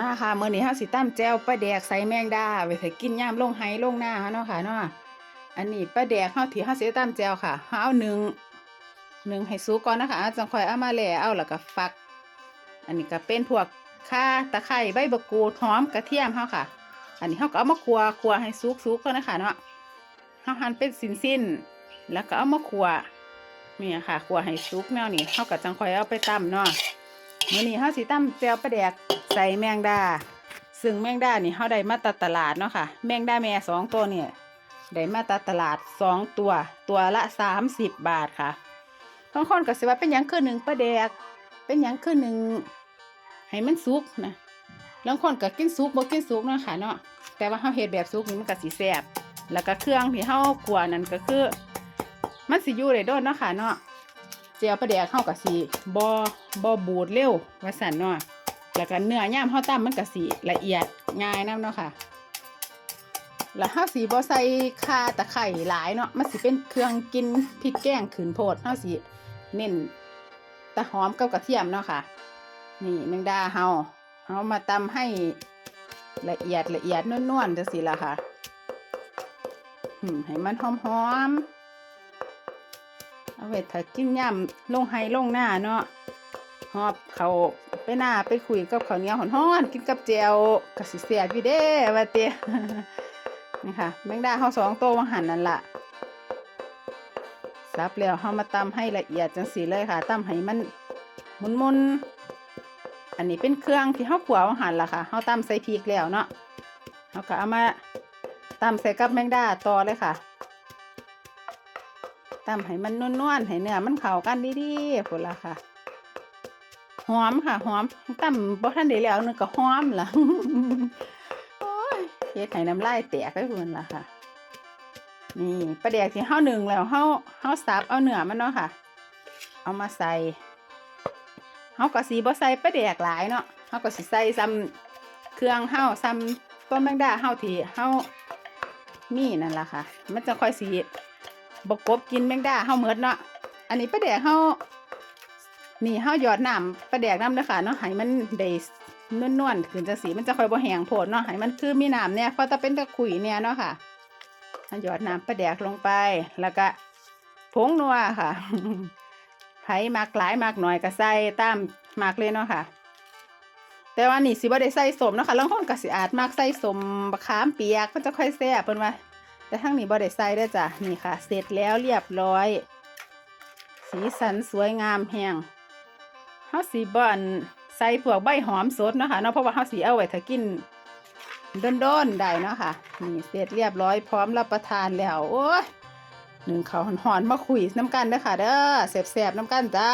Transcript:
มาค่ะเมื้อนี้เฮาสิตำแจวปลาแดกใส่แมงดาไว้ให้กินยามลงไห้ลงหน้าเฮาเนาะค่ะเนาะอันนี้ปลาแดกเฮาที่เฮาสิตำแจวค่ะเฮาเอาหนึ่งหนึ่งให้สุกก่อนนะคะจังค่อยเอามาแล่เอาแล้วก็ฟัก อันนี้ก็เป็นพวกข่าตะไคร้ใบมะกรูดหอมกระเทียมเฮาค่ะ อันนี้เฮาก็เอามาคั่วคั่วให้สุกสุกก่อนนะคะเนาะเฮาหั่นเป็นสิ้นๆแล้วก็เอามาคั่วนี่ค่ะคั่วให้สุกแนวนี้เฮาก็จังค่อยเอาไปตำเนาะ มื้อนี้เฮาสิตำแจ่วปลาแดกใส่แมงดา ซึ่งแมงดานี่เฮาได้มาตัดตลาดเนาะค่ะ แมงดาแม่สองตัวเนี่ยได้มาตัดตลาดสองตัว ตัวละสามสิบบาทค่ะบางคนก็สิว่าเป็นหยังคือหนึ่งปลาแดก เป็นหยังคือหนึ่งให้มันสุกนะบางคนก็กินสุกบ่กินสุกเนาะค่ะเนาะแต่ว่าเฮาเฮ็ดแบบสุกนี่มันก็สิแซ่บแล้วก็เครื่องที่เฮาคั่วนั่นก็คือ มันสิอยู่ได้โดนเนาะค่ะเนาะ เจียวปลาแดกเข้ากับสีบอบอบูดเร็วว่าสันเนาะแล้วก็เนื้อย่างข้าตั้มมันกับสีละเอียดง่ายน้ำเนาะค่ะ แล้วห้าสีบอใส่ข่าตะไคร่หลายเนาะมันสิเป็นเครื่องกินพริกแกงขืนโพดห้าสีเน้นตะหอมกับกระเทียมเนาะค่ะ นี่แมงดาเฮาเฮามาตำให้ละเอียดละเอียดนวลๆจังสิละค่ะให้มันหอมๆ เอาไว้ถ้ากินย่ำลงไห้ลงหน้าเนาะหอบเขาไปหน้าไปคุยกับข้าวเหนียวหอนๆกินกับเจียวกะสิเสียบอยู่เด้ว่าเตี้ยนี่ค่ะแมงดาเขาสองโตัววังหันนั่นละซับแล้วเขามาตำให้ละเอียดจังสีเลยค่ะตำให้มันมุนๆอันนี้เป็นเครื่องที่เขาขัววังหันละค่ะเขาตำใส่พริกแล้วเนาะเขาก็เอามาตำใส่กับแมงดาต่อเลยค่ะ ตำให้มันนวลๆให้เนื้อมันเข้ากันดีๆพุ่นละค่ะหอมค่ะหอมตำบ่ทันได้แล้วนึกก็หอมล่ะโอ้ยเฮ็ดให้น้ำลายแตกไปพุ่นละค่ะ นี่ปลาแดกที่เฮาหนึ่งแล้วเฮาเฮาสับเอาเนื้อมันเนาะค่ะ เอามาใส่เฮาก็สิบ่ใส่ปลาแดกหลายเนาะเฮาก็สิใส่ซ้ำเครื่องเฮาซ้ำต้นแมงดาเฮาที่เฮามีนั่นล่ะค่ะ มันจะค่อยสิ บกบกินแมงดาเฮาเมิดเนาะอันนี้ปลาแดกเฮานี่เฮาหยอดน้ำปลาแดกน้ำเด้อค่ะเนาะให้มันได้นวลๆขึ้นจังสีมันจะค่อยบ่แห้งโพดเนาะให้มันคือมีน้ำเนี่ยเพราะถ้าเป็นตะขุยเนี่ยเนาะค่ะเฮาหยอดน้ำปลาแดกลงไปแล้วก็ผงนัวค่ะไผมากหลายมากหน่อยก็ใส่ตามมากเลยเนาะค่ะ แต่ว่านี่สิบ่ได้ใส่สมเนาะค่ะลางคนก็สิอาจมากใส่สมบะขามเปียกมันจะค่อยแซ่บเพิ่นว่า แต่ทั้งนี้บ่ได้ใส่เด้จ้ะนี่ค่ะ เสร็จแล้วเรียบร้อย สีสันสวยงามแฮงเฮาสีบอนใส่พวกใบหอมสดเนาะค่ะเนาะเพราะว่าเฮาสีเอาไว้ถ้ากินโดนๆได้เนาะค่ะนี่เสร็จเรียบร้อยพร้อมรับประทานแล้วโอ้ยหนึ่งเขาหอนๆมาคุยน้ำกันเด้อค่ะเด้อแซ่บๆน้ำกันจ้า